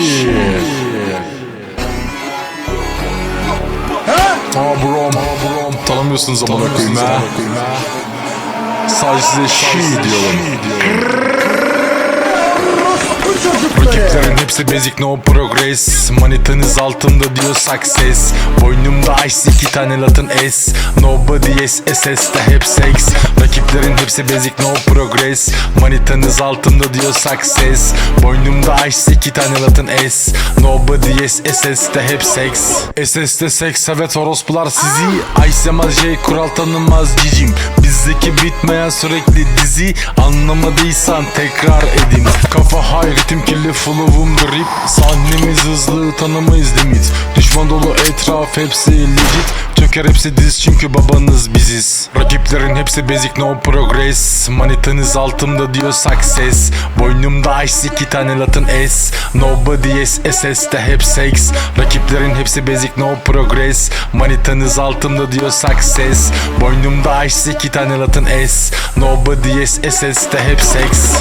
Şiir. Abrom, abrom. Tanımıyorsunuz amına koyayım ha. Sadece size şi diyorum. Hepsi basic no progress. Manitanız altımda diyor success. Boynumda ice iki tane latin S. Nobody S SS'de hep sex. Rakiplerin hepsi basic no progress. Manitanız altımda diyor success. Boynumda ice iki tane latin S. Nobody S SS'de hep sex. SS'de seks evet orospular sizi. Ice yamaz J kural tanımaz cicim. Bizdeki bitmeyen sürekli dizi. Anlamadıysan tekrar edin. Kafa high ritim kirli flow'um grip Sahnemiz hızlı tanımayız limit. Düşman dolu etraf hepsi legit. Çöker hepsi diz çünkü babanız biziz. Rakiplerin hepsi basic no progress. Manitanız altımda diyor success. Boynumda ice iki tane latin S. Nobody S SS'de hep sex. Rakiplerin hepsi basic no progress. Manitanız altımda diyor success. Boynumda ice iki tane latin S. Nobody S SS'de hep sex